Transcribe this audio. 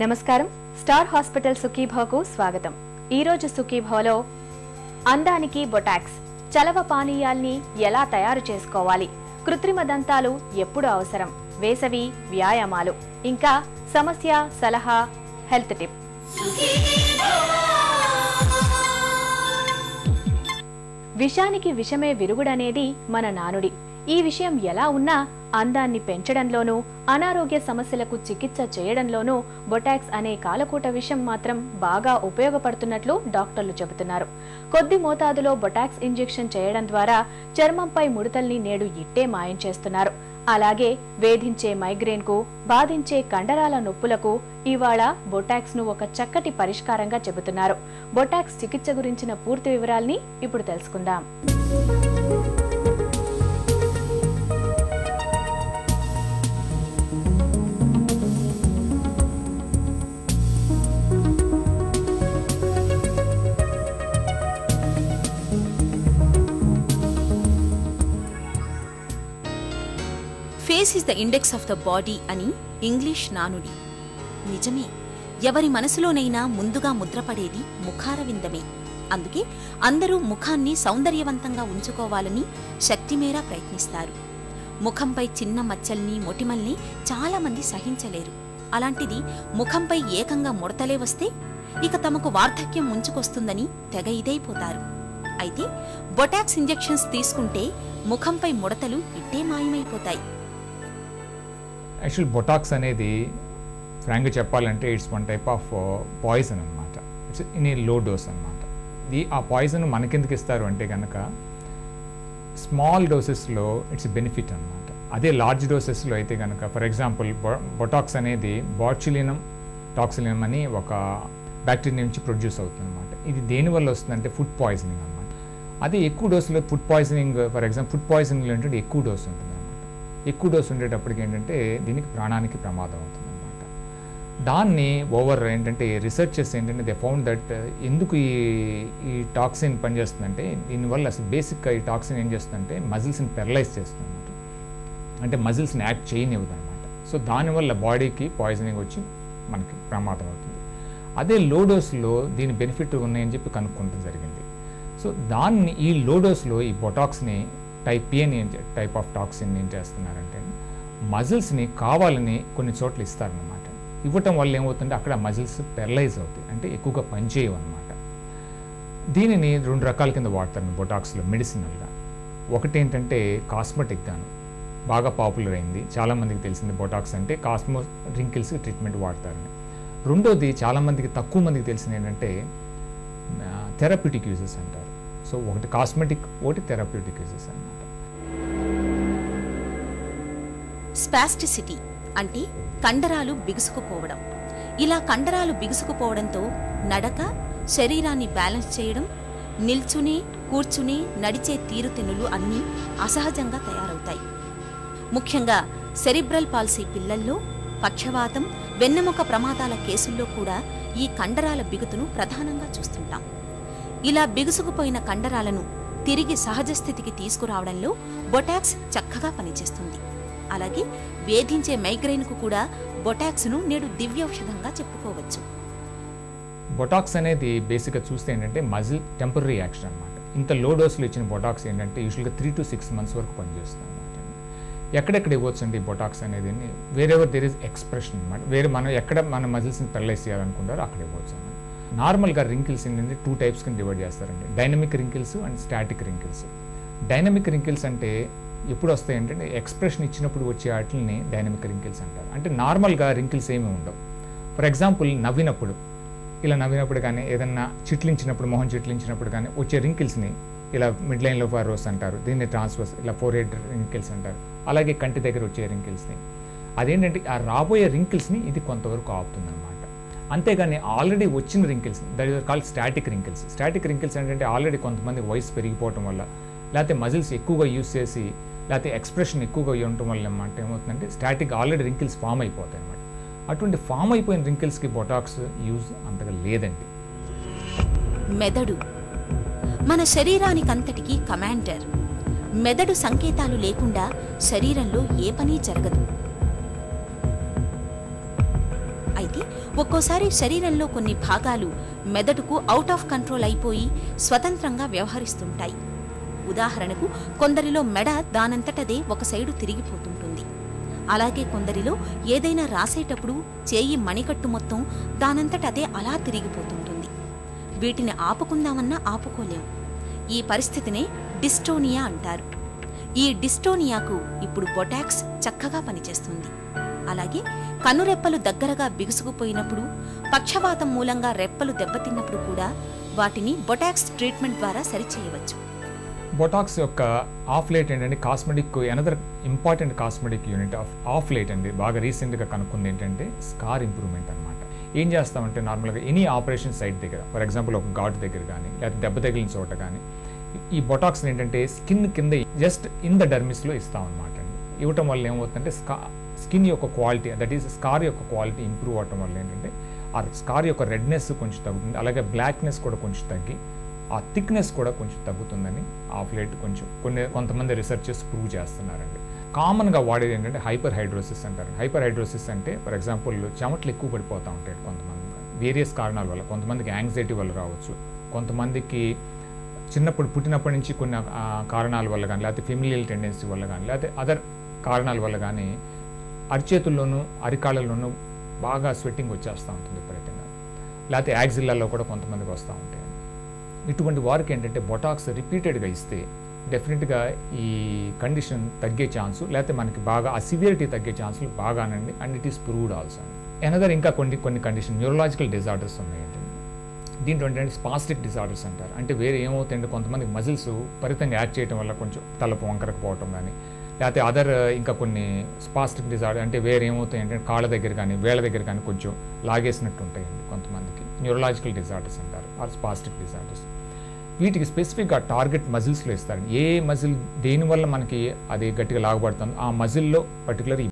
నమస్కారం. Star hospital సుఖీభవకు స్వాగతం. ఈ రోజు సుఖీభవలో అందానికి బొటాక్స్ చలవ పానీయాల్ని ఎలా తయారు చేసుకోవాలి కృత్రిమ దంతాలు ఎప్పుడు అవసరం వేసవి వ్యాయామాలు ఇంకా సమస్య సలహా హెల్త్ టిప్. విషానికి విషమే విరుగుడనేది మన నానుడి. ఈ విషయం ఎలా ఉన్నా అందాన్ని పెంచడంలోనూ అనారోగ్య సమస్యలకు చికిత్స చేయడంలోనూ బొటాక్స్ అనే కాలకూట విషయం మాత్రం బాగా ఉపయోగపడుతున్నట్లు డాక్టర్లు చెబుతున్నారు. కొద్ది మోతాదులో బొటాక్స్ ఇంజెక్షన్ చేయడం ద్వారా చర్మంపై ముడతల్ని నేడు ఇట్టే మాయం చేస్తున్నారు. అలాగే వేధించే మైగ్రేన్కు బాధించే కండరాల నొప్పులకు ఇవాళ బొటాక్స్ను ఒక చక్కటి పరిష్కారంగా చెబుతున్నారు. బొటాక్స్ చికిత్స గురించిన పూర్తి వివరాల్ని ఇప్పుడు తెలుసుకుందాం. Face is the index of the body అని ఇంగ్లీష్ నానుడి. నిజమే ఎవరి మనసులోనైనా ముందుగా ముద్రపడేది ముఖారవిందమే. అందుకే అందరూ ముఖాన్ని సౌందర్యవంతంగా ఉంచుకోవాలని శక్తిమేర ప్రయత్నిస్తారు. ముఖంపై చిన్న మచ్చల్ని మొటిమల్ని చాలా మంది సహించలేరు. అలాంటిది ముఖంపై ఏకంగా ముడతలే వస్తే ఇక తమకు వార్ధక్యం ముంచుకొస్తుందని తెగ ఇదైపోతారు. అయితే బొటాక్స్ ఇంజెక్షన్స్ తీసుకుంటే ముఖంపై ముడతలు ఇట్టే మాయమైపోతాయి. యాక్చువల్ బొటాక్స్ అనేది ఫ్రాంక్గా చెప్పాలంటే it's one type of poison అనమాట it's in a low dose అనమాట ఈ ఆ పాయిజన్ మనకెందుకు ఇస్తారు అంటే కనుక స్మాల్ డోసెస్లో ఇట్స్ బెనిఫిట్ అనమాట అదే లార్జ్ డోసెస్లో అయితే కనుక ఫర్ ఎగ్జాంపుల్ బొటాక్స్ అనేది బాట్యులినం టాక్సిలినం అని ఒక బ్యాక్టీరియా నుంచి ప్రొడ్యూస్ అవుతుంది అనమాట ఇది దేనివల్ల వస్తుందంటే ఫుడ్ పాయిజనింగ్ అనమాట అదే ఎక్కువ డోసులో food poisoning for example food poisoning అంటే ఎక్కువ డోస్ ఉంటుంది. ఎక్కువ డోస్ ఉండేటప్పటికి ఏంటంటే దీనికి ప్రాణానికి ప్రమాదం అవుతుంది అనమాట దాన్ని ఓవర్ ఏంటంటే రీసెర్చెస్ ఏంటంటే దే ఫౌండ్ దట్ ఎందుకు ఈ ఈ టాక్సిన్ పనిచేస్తుందంటే దీనివల్ల అసలు బేసిక్గా ఈ టాక్సిన్ ఏం చేస్తుందంటే మజిల్స్ని పెరలైజ్ చేస్తుంది అనమాట అంటే మజిల్స్ని యాక్ట్ చేయనివ్వదు అనమాట సో దానివల్ల బాడీకి పాయిజనింగ్ వచ్చి మనకి ప్రమాదం అవుతుంది. అదే లో డోస్లో దీని బెనిఫిట్ ఉన్నాయని చెప్పి కనుక్కుంటం జరిగింది. సో దాన్ని ఈ లో డోస్లో ఈ బొటాక్స్ని టైప్ పి అని టైప్ ఆఫ్ టాక్సిన్ ఏం చేస్తున్నారంటే మజిల్స్ని కావాలని కొన్ని చోట్ల ఇస్తారనమాట ఇవ్వటం వల్ల ఏమవుతుంటే అక్కడ మజిల్స్ పెరలైజ్ అవుతాయి. అంటే ఎక్కువగా పనిచేయవు అనమాట దీనిని రెండు రకాల కింద వాడతారు బొటాక్స్లో మెడిసినల్గా. ఒకటి ఏంటంటే కాస్మెటిక్ గాను. బాగా పాపులర్ అయింది. చాలామందికి తెలిసింది బొటాక్స్ అంటే కాస్మో రింకిల్స్ ట్రీట్మెంట్ వాడతారని. రెండోది చాలామందికి తక్కువ మందికి తెలిసింది ఏంటంటే థెరప్యూటిక్ యూజెస్ అంటారు. సో ఒకటి కాస్మెటిక్ ఒకటి థెరప్యూటిక్ యూజెస్ అనమాట స్పాస్టిసిటీ అంటే కండరాలు బిగుసుకుపోవడం. ఇలా కండరాలు బిగుసుకుపోవడంతో నడక శరీరాన్ని బ్యాలెన్స్ చేయడం నిల్చుని కూర్చుని నడిచే తీరుతెన్నులు అన్నీ అసహజంగా తయారవుతాయి. ముఖ్యంగా సెరిబ్రల్ పాలసీ పిల్లల్లో పక్షవాతం వెన్నెముక ప్రమాదాల కేసుల్లో కూడా ఈ కండరాల బిగుతును ప్రధానంగా చూస్తుంటాం. ఇలా బిగుసుకుపోయిన కండరాలను తిరిగి సహజ స్థితికి తీసుకురావడంలో బొటాక్స్ చక్కగా పనిచేస్తుంది. అలాగే వేధించే మైగ్రెయిన్కు కూడా బొటాక్స్ను నేడు దివ్యౌషధంగా చెప్పుకోవచ్చు. బొటాక్స్ అనేది బేసిక్గా చూస్తే ఏంటంటే మజిల్ టెంపరీ యాక్షన్ అనమాట ఇంత లో డోస్లో ఇచ్చిన బొటాక్స్ ఏంటంటే యూజువల్గా త్రీ టు సిక్స్ మంత్స్ వరకు పనిచేస్తుంది అనమాట ఎక్కడెక్కడ ఇవ్వచ్చు అండి బొటాక్స్ అనేది? వేరెవర్ దేర్ ఇస్ ఎక్స్ప్రెషన్ అనమాట వేరే మనం ఎక్కడ మన మజిల్స్ని పెరలైజ్ చేయాలనుకుంటారో అక్కడ ఇవ్వచ్చు అనమాట నార్మల్గా రింకిల్స్ ఏంటంటే టూ టైప్స్ కింద డివైడ్ చేస్తారండి. Dynamic wrinkles and static wrinkles dynamic wrinkles అంటే ఎప్పుడు వస్తాయి అంటే ఎక్స్ప్రెషన్ ఇచ్చినప్పుడు వచ్చే వాటిని డైనమిక్ రింకిల్స్ అంటారు. అంటే నార్మల్గా రింకిల్స్ ఏమీ ఉండవు. ఫర్ ఎగ్జాంపుల్ నవ్వినప్పుడు ఇలా నవ్వినప్పుడు కానీ ఏదన్నా చిట్లించినప్పుడు మొహం చిట్లించినప్పుడు కానీ వచ్చే రింకిల్స్ని ఇలా మిడ్ లైన్లో ఫారోస్ అంటారు. దీన్ని ట్రాన్స్ఫర్స్ ఇలా ఫోర్ హెడ్ రింకిల్స్ అంటారు. అలాగే కంటి దగ్గర వచ్చే రింకిల్స్ని అదేంటంటే ఆ రాబోయే రింకిల్స్ని ఇది కొంతవరకు ఆపుతుంది అంతేగాని ఆల్రెడీ వచ్చిన wrinkles that is call static wrinkles static wrinkles ఏంటంటే ఆల్రెడీ కొంతమంది వయసు పెరిగిపోవటం వల్ల లేకపోతే మజిల్స్ ఎక్కువగా యూస్ చేసి లేకపోతే ఎక్స్ప్రెషన్ ఎక్కువగా ఉండటం వల్ల అనమాట ఏమవుతుందంటే స్టాటిక్ ఆల్రెడీ రింకిల్స్ ఫామ్ అయిపోతాయి అనమాట అటువంటి ఫామ్ అయిపోయిన రింకిల్స్కి బొటాక్స్ యూజ్ అంతగా లేదండి. మెదడు. మన శరీరానికంతటికీ కమాండర్ మెదడు సంకేతాలు లేకుండా శరీరంలో ఏ పని జరగదు. అయితే ఒక్కోసారి శరీరంలో కొన్ని భాగాలు మెదడుకు అవుట్ ఆఫ్ కంట్రోల్ అయిపోయి స్వతంత్రంగా వ్యవహరిస్తుంటాయి. ఉదాహరణకు కొందరిలో మెడ దానంతటదే ఒక సైడు తిరిగిపోతుంటుంది. అలాగే కొందరిలో ఏదైనా రాసేటప్పుడు చేయి మణికట్టు మొత్తం దానంతటదే అలా తిరిగిపోతుంటుంది. వీటిని ఆపుకుందామన్నా ఆపుకోలేం. ఈ పరిస్థితినే డిస్టోనియా అంటారు. ఈ డిస్టోనియాకు ఇప్పుడు బొటాక్స్ చక్కగా పనిచేస్తుంది. అలాగే కనురెప్పలు దగ్గరగా బిగుసుకుపోయినప్పుడు పక్షవాతం మూలంగా రెప్పలు దెబ్బతిన్నప్పుడు కూడా వాటిని బొటాక్స్ ట్రీట్మెంట్ ద్వారా సరిచేయవచ్చు. బొటాక్స్ యొక్క ఆఫ్ లైట్ ఏంటంటే cosmetic another important cosmetic unit of of late అండి. బాగా రీసెంట్గా కనుక్కుంది ఏంటంటే స్కార్ ఇంప్రూవ్మెంట్ అనమాట ఏం చేస్తామంటే నార్మల్గా ఎనీ ఆపరేషన్ సైట్ దగ్గర ఫర్ ఎగ్జాంపుల్ ఒక ఘాటు దగ్గర కానీ లేకపోతే దెబ్బ తగిలిన చోట కానీ ఈ బొటాక్స్ ఏంటంటే స్కిన్ కింద జస్ట్ ఇన్ ద డర్మిస్లో ఇస్తాం అనమాట అండి. ఇవ్వటం వల్ల ఏమవుతుందంటే స్కా స్కిన్ యొక్క క్వాలిటీ దట్ ఈస్ స్కార్ యొక్క క్వాలిటీ ఇంప్రూవ్ అవటం వల్ల ఏంటంటే ఆ స్కార్ యొక్క రెడ్నెస్ కొంచెం తగ్గుతుంది. అలాగే బ్లాక్నెస్ కూడా కొంచెం తగ్గి ఆ థిక్నెస్ కూడా కొంచెం తగ్గుతుందని ఆఫ్ లైట్ కొంచెం కొన్ని కొంతమంది రీసెర్చెస్ ప్రూవ్ చేస్తున్నారండి. కామన్గా వాడేది ఏంటంటే హైపర్ హైడ్రోసిస్ అంటారు హైపర్ హైడ్రోసిస్ అంటే ఫర్ ఎగ్జాంపుల్ చెమటలు ఎక్కువ పడిపోతూ ఉంటాయి కొంతమంది. వేరియస్ కారణాల వల్ల కొంతమందికి యాంగ్జైటీ వల్ల రావచ్చు. కొంతమందికి చిన్నప్పుడు పుట్టినప్పటి నుంచి కొన్ని కారణాల వల్ల కానీ లేకపోతే ఫెమిలియల్ టెండెన్సీ వల్ల కానీ లేకపోతే అదర్ కారణాల వల్ల కానీ అరిచేతుల్లోనూ అరికాళ్ళలోనూ బాగా స్వెట్టింగ్ వచ్చేస్తూ ఉంటుంది విపరీతంగా లేకపోతే యాక్సిల్లలో కూడా కొంతమందికి వస్తూ ఉంటాయి. ఇటువంటి వారికి ఏంటంటే బొటాక్స్ రిపీటెడ్గా ఇస్తే డెఫినెట్గా ఈ కండిషన్ తగ్గే ఛాన్సు లేకపోతే మనకి బాగా ఆ సివియరిటీ తగ్గే ఛాన్సులు బాగానండి. And it is proved also. Another ఇంకా కొన్ని కొన్ని కండిషన్ న్యూరలాజికల్ డిజార్డర్స్ ఉన్నాయండి. దీంట్లో ఏంటంటే స్పాస్టిక్ డిజార్డర్స్ అంటారు. అంటే వేరే ఏమవుతాయంటే కొంతమంది మజిల్స్ పరితంగా యాక్ట్ చేయడం వల్ల కొంచెం తలపు వంకరకపోవటం కానీ లేకపోతే అదర్ uh, ఇంకా కొన్ని స్పాస్టిక్ డిజార్డర్ అంటే వేరే ఏమవుతాయంటే కాళ్ళ దగ్గర కానీ వేళ్ళ దగ్గర కానీ కొంచెం లాగేసినట్టు ఉంటాయండి కొంతమందికి. న్యూరలాజికల్ డిజార్డర్స్ అంటారు ఆర్ స్పాస్టిక్ డిజార్డర్స్ వీటికి స్పెసిఫిక్గా టార్గెట్ మజిల్స్లో ఇస్తారు. ఏ మజిల్ దేనివల్ల మనకి అది గట్టిగా లాగబడుతుందో ఆ మజిల్లో పర్టికులర్